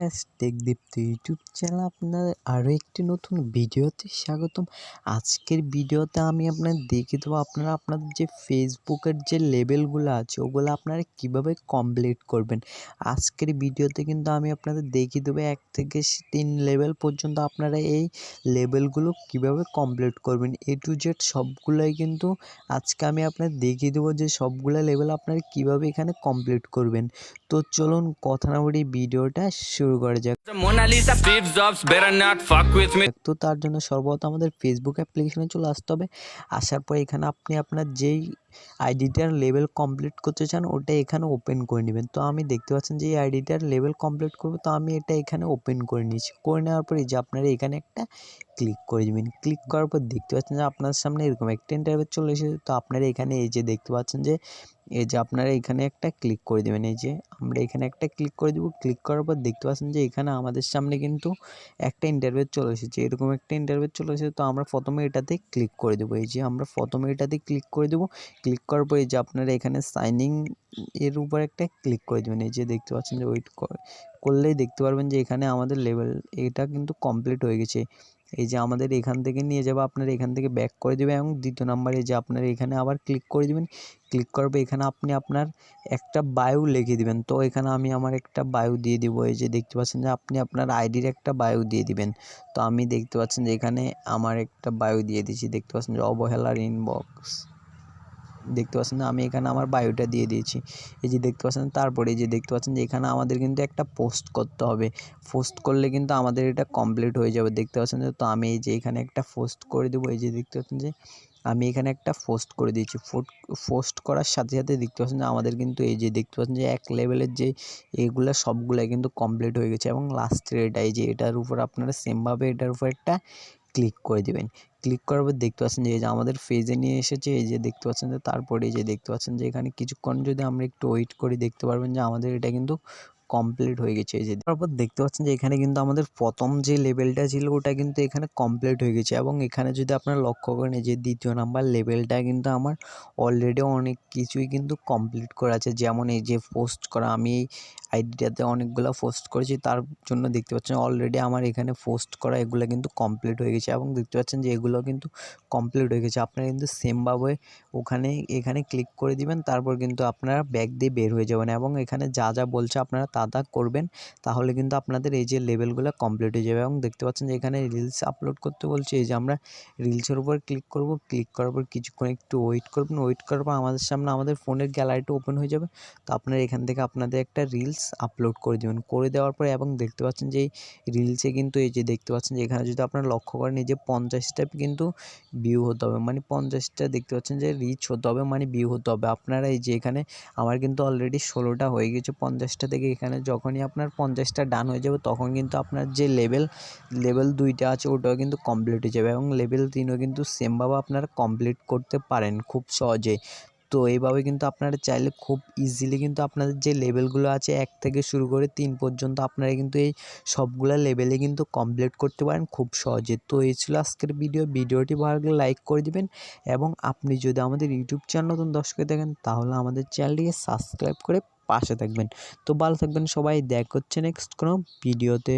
ব্যাস টেকদীপ্ত YouTube channel আপনার আরও একটি নতুন ভিডিওতে স্বাগতম। আজকের ভিডিওতে আমি আপনার দেখিয়ে দেবো আপনারা আপনাদের যে ফেসবুকের যে লেভেলগুলো আছে, ওগুলো আপনারা কীভাবে কমপ্লিট করবেন। আজকের ভিডিওতে কিন্তু আমি আপনাদের দেখিয়ে দেবো এক থেকে তিন লেভেল পর্যন্ত আপনারা এই লেভেলগুলো কীভাবে কমপ্লিট করবেন। এ টু জেড সবগুলোই কিন্তু আজকে আমি আপনাদের দেখিয়ে দেবো যে সবগুলো লেভেল আপনারা কীভাবে এখানে কমপ্লিট করবেন। তো চলুন কথা না বলি ভিডিওটা শুরু করা যাক। তো তার জন্য সর্বত আমাদের ফেসবুক অ্যাপ্লিকেশনে চলে আসতে হবে। আসার পর এখানে আপনি আপনার যেই আইডিটার লেভেল কমপ্লিট করতে চান, ওটা এখানে ওপেন করে নেবেন। তো আমি দেখতে পাচ্ছেন যে এই আইডিটার লেভেল কমপ্লিট করব, তো আমি এটা এখানে ওপেন করে নিয়েছি। করে নেওয়ার পরে যে আপনারা এখানে একটা ক্লিক করে দেবেন ক্লিক করার পর দেখতে পাচ্ছেন যে আপনার সামনে এরকম একটা ইন্টারভিউ চলে এসেছে। তো আপনারা এখানে এই যে দেখতে পাচ্ছেন যে, এই যে আপনারা এখানে একটা ক্লিক করে দেবেন। এই যে আমরা এখানে একটা ক্লিক করে দেবো। ক্লিক করার পর দেখতে পাচ্ছেন যে এখানে আমাদের সামনে কিন্তু একটা ইন্টারভিউ চলে এসেছে। এরকম একটা ইন্টারভিউ চলে এসেছে। তো আমরা প্রথমে এটাতে ক্লিক করে দেবো। এই যে আমরা প্রথমে এটাতে ক্লিক করে দেবো। ক্লিক করার পর যে আপনারা এখানে সাইনিং এর উপর একটা ক্লিক করে দেবেন। এই যে দেখতে পাচ্ছেন যে ওয়েট করলেই দেখতে পারবেন যে এখানে আমাদের লেভেল এটা কিন্তু কমপ্লিট হয়ে গেছে। এই যে আমাদের এখান থেকে নিয়ে যাবে, আপনারা এখান থেকে ব্যাক করে দেবে এবং দ্বিতীয় নাম্বারে যে আপনারা এখানে আবার ক্লিক করে দেবেন। ক্লিক পর এখানে আপনি আপনার একটা বায়ু লিখে দিবেন। তো এখানে আমি আমার একটা বায়ু দিয়ে দিব। এই যে দেখতে পাচ্ছেন যে আপনি আপনার আইডির একটা বায়ু দিয়ে দিবেন। তো আমি দেখতে পাচ্ছেন যে এখানে আমার একটা বায়ু দিয়ে দিয়েছি দেখতে পাচ্ছেন যে অবহেলার ইনবক্স দেখতে পাচ্ছেন আমি এখানে আমার বায়োটা দিয়ে দিয়েছি। এই যে দেখতে পাচ্ছেন, তারপরে এই যে দেখতে পাচ্ছেন যে এখানে আমাদের কিন্তু একটা পোস্ট করতে হবে। পোস্ট করলে কিন্তু আমাদের এটা কমপ্লিট হয়ে যাবে, দেখতে পাচ্ছেন তো আমি এই যে এখানে একটা পোস্ট করে দেবো, এই যে দেখতে পাচ্ছেন যে? আমি এখানে একটা পোস্ট করে দিয়েছি। পোস্ট করার সাথে সাথে দেখতে পাচ্ছেন যে আমাদের কিন্তু এই যে দেখতে পাচ্ছেন যে এক লেভেলের যে এগুলো সবগুলাই কিন্তু কমপ্লিট হয়ে গেছে এবং লাস্টের এটা এই যে এটার উপর আপনারা সেমভাবে এটার উপর একটা ক্লিক করে দেবেন। ক্লিক করার পর দেখতে পাচ্ছেন যে এই যে আমাদের ফেজে নিয়ে এসেছে, এই যে দেখতে পাচ্ছেন যে তারপরে যে দেখতে পাচ্ছেন যে এখানে কিছুক্ষণ যদি আমরা একটু ওয়েট করি, দেখতে পারবেন যে আমাদের এটা কিন্তু কমপ্লিট হয়ে গেছে। এই যে তারপর দেখতে পাচ্ছেন যে এখানে কিন্তু আমাদের প্রথম যে লেভেলটা ছিল, ওটা কিন্তু এখানে কমপ্লিট হয়ে গেছে এবং এখানে যদি আপনারা লক্ষ্য করেন যে দ্বিতীয় নাম্বার লেভেলটা কিন্তু আমার অলরেডি অনেক কিছুই কিন্তু কমপ্লিট করা আছে। যেমন এই যে পোস্ট করা, আমি আইডিটাতে অনেকগুলো পোস্ট করেছি, তার জন্য দেখতে পাচ্ছেন অলরেডি আমার এখানে পোস্ট করা এগুলো কিন্তু কমপ্লিট হয়ে গেছে এবং দেখতে পাচ্ছেন যে এগুলো কিন্তু কমপ্লিট হয়ে গেছে। আপনারা কিন্তু সেমভাবে ওখানে, এখানে ক্লিক করে দিবেন, তারপর কিন্তু আপনারা ব্যাগ দিয়ে বের হয়ে যাবেন এবং এখানে যা যা বলছে আপনারা তা তা করবেন, তাহলে কিন্তু আপনাদের এই যে লেভেলগুলো কমপ্লিট হয়ে যাবে এবং দেখতে পাচ্ছেন যে এখানে রিলস আপলোড করতে বলছে, এই যে আমরা রিলসের উপর ক্লিক করব ক্লিক করার পর কিছুক্ষণ একটু ওয়েট করবেন ওয়েট করার পর আমাদের সামনে আমাদের ফোনের গ্যালারিটা ওপেন হয়ে যাবে। তো আপনারা এখান থেকে আপনাদের একটা রিলস আপলোড করে দেবেন। করে দেওয়ার পরে এবং দেখতে পাচ্ছেন যে রিলসে কিন্তু এই যে দেখতে পাচ্ছেন যে, এখানে যদি আপনারা লক্ষ্য করেন, এই যে পঞ্চাশটা কিন্তু ভিউ হতে হবে। মানে পঞ্চাশটা দেখতে পাচ্ছেন যে রিচ হতে হবে মানে ভিউ হতে হবে। আপনারা এই যে এখানে, আমার কিন্তু অলরেডি ষোলোটা হয়ে গেছে। পঞ্চাশটা থেকে এখানে যখনই আপনার পঞ্চাশটা ডান হয়ে যাবে, তখন কিন্তু আপনার যে লেভেল লেভেল দুইটা আছে, ওটাও কিন্তু কমপ্লিট হয়ে যাবে। এবং লেভেল তিনও কিন্তু সেমভাবে আপনারা কমপ্লিট করতে পারেন খুব সহজে। তো এইভাবে কিন্তু আপনারা চাইলে খুব ইজিলি কিন্তু আপনাদের যে লেভেলগুলো আছে এক থেকে শুরু করে তিন পর্যন্ত আপনারা কিন্তু এই সবগুলো লেভেলে কিন্তু কমপ্লিট করতে পারেন খুব সহজে। তো এই ছিল আজকের ভিডিও ভিডিওটি ভালো লাগলে লাইক করে দিবেন এবং আপনি যদি আমাদের ইউটিউব চ্যানেল নতুন দর্শকে দেখেন তাহলে আমাদের চ্যানেলটিকে সাবস্ক্রাইব করে পাশে থাকবেন। তো ভালো থাকবেন সবাই। দেখ হচ্ছে নেক্সট কোনো ভিডিওতে